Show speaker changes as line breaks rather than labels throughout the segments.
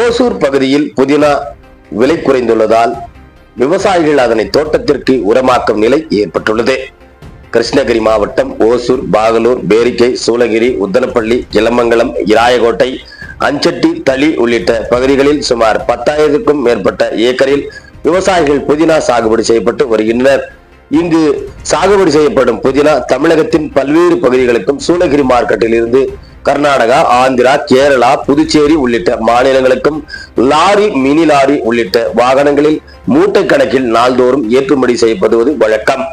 ஓசூர் பகுதியில் புதினா விலை குறைந்துள்ளதால் விவசாயிகள் அதனை தோட்டத்திற்கு உரமாக்கும் நிலை ஏற்பட்டுள்ளது. கிருஷ்ணகிரி மாவட்டம் ஓசூர் பாகலூர் பேரிக்கை சூளகிரி உத்தனப்பள்ளி இளமங்கலம் இராயகோட்டை அஞ்சட்டி தளி உள்ளிட்ட பகுதிகளில் சுமார் பத்தாயிரத்துக்கும் மேற்பட்ட ஏக்கரில் விவசாயிகள் புதினா சாகுபடி செய்யப்பட்டு வருகின்றனர். இங்கு சாகுபடி செய்யப்படும் புதினா தமிழகத்தின் பல்வேறு பகுதிகளுக்கும் சூளகிரி மார்க்கெட்டில் இருந்து கர்நாடகா ஆந்திரா கேரளா புதுச்சேரி உள்ளிட்ட மாநிலங்களுக்கும் லாரி மினி லாரி உள்ளிட்ட வாகனங்களில் மூட்டை கணக்கில் நாள்தோறும் ஏற்றுமதி செய்யப்படுவது வழக்கம்.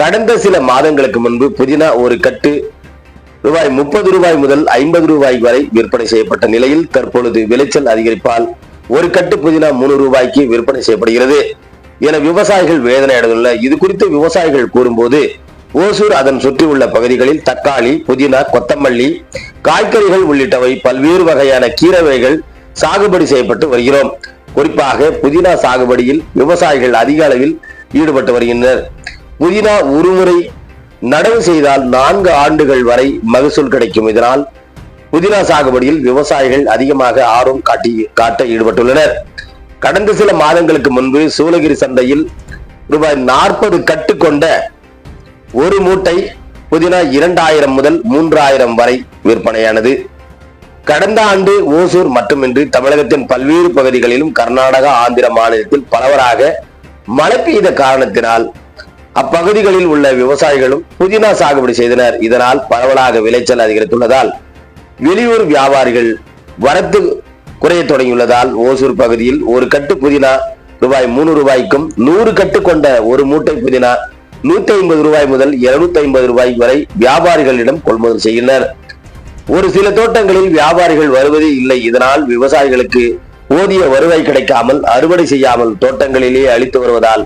கடந்த சில மாதங்களுக்கு முன்பு புதினா ஒரு கட்டு ரூபாய் முப்பது ரூபாய் முதல் ஐம்பது ரூபாய் வரை விற்பனை செய்யப்பட்ட நிலையில் தற்பொழுது விளைச்சல் அதிகரிப்பால் ஒரு கட்டு புதினா மூணு ரூபாய்க்கு விற்பனை செய்யப்படுகிறது. என விவசாயிகள் வேதனை அடைந்துள்ள இது குறித்து விவசாயிகள் கூறும்போது ஓசூர் அதன் சுற்றியுள்ள பகுதிகளில் தக்காளி புதினா கொத்தமல்லி காய்கறிகள் உள்ளிட்டவை பல்வேறு வகையான கீரை வகைகள் சாகுபடி செய்யப்பட்டு வருகிறோம். குறிப்பாக புதினா சாகுபடியில் விவசாயிகள் அதிக அளவில் ஈடுபட்டு வருகின்றனர். புதினா ஒருமுறை நடவு செய்தால் நான்கு ஆண்டுகள் வரை மகசூல் கிடைக்கும். இதனால் புதினா சாகுபடியில் விவசாயிகள் அதிகமாக ஆர்வம் காட்டி காட்ட ஈடுபட்டுள்ளனர். கடந்த சில மாதங்களுக்கு முன்பு சூளகிரி சந்தையில் ரூபாய் நாற்பது கட்டு கொண்ட ஒரு மூட்டை புதினா இரண்டாயிரம் முதல் மூன்றாயிரம் வரை விற்பனையானது. கடந்த ஆண்டு ஓசூர் மட்டுமின்றி தமிழகத்தின் பல்வேறு பகுதிகளிலும் கர்நாடகா ஆந்திர மாநிலத்தில் பரவலாக மழை பெய்த காரணத்தினால் அப்பகுதிகளில் உள்ள விவசாயிகளும் புதினா சாகுபடி செய்தனர். இதனால் பரவலாக விளைச்சல் அதிகரித்துள்ளதால் வெளியூர் வியாபாரிகள் வரத்து குறைய தொடங்கியுள்ளதால் ஓசூர் பகுதியில் ஒரு கட்டு புதினா ரூபாய் மூணு ரூபாய்க்கும் நூறு கட்டு கொண்ட ஒரு மூட்டை புதினா நூத்தி ஐம்பது ரூபாய் முதல் இருநூத்தி ஐம்பது ரூபாய் வரை வியாபாரிகளிடம் கொள்முதல் செய்கின்றனர். ஒரு சில தோட்டங்களில் வியாபாரிகள் வருவதே இல்லை. இதனால் விவசாயிகளுக்கு போதிய வருவாய் கிடைக்காமல் அறுவடை செய்யாமல் தோட்டங்களிலேயே அளித்து வருவதால்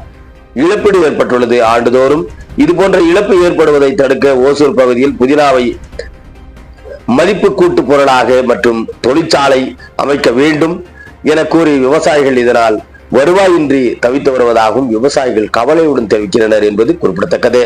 இழப்பீடு ஏற்பட்டுள்ளது. ஆண்டுதோறும் இது போன்ற இழப்பு ஏற்படுவதை தடுக்க ஓசூர் பகுதியில் புதினாவை மதிப்பு கூட்டு பொருளாக மற்றும் தொழிற்சாலை அமைக்க வேண்டும் என கூறி விவசாயிகள் இதனால் வருவாயின்றி தவித்து வருவதாகவும் விவசாயிகள் கவலையுடன் தெரிவிக்கின்றனர் என்பது குறிப்பிடத்தக்கது.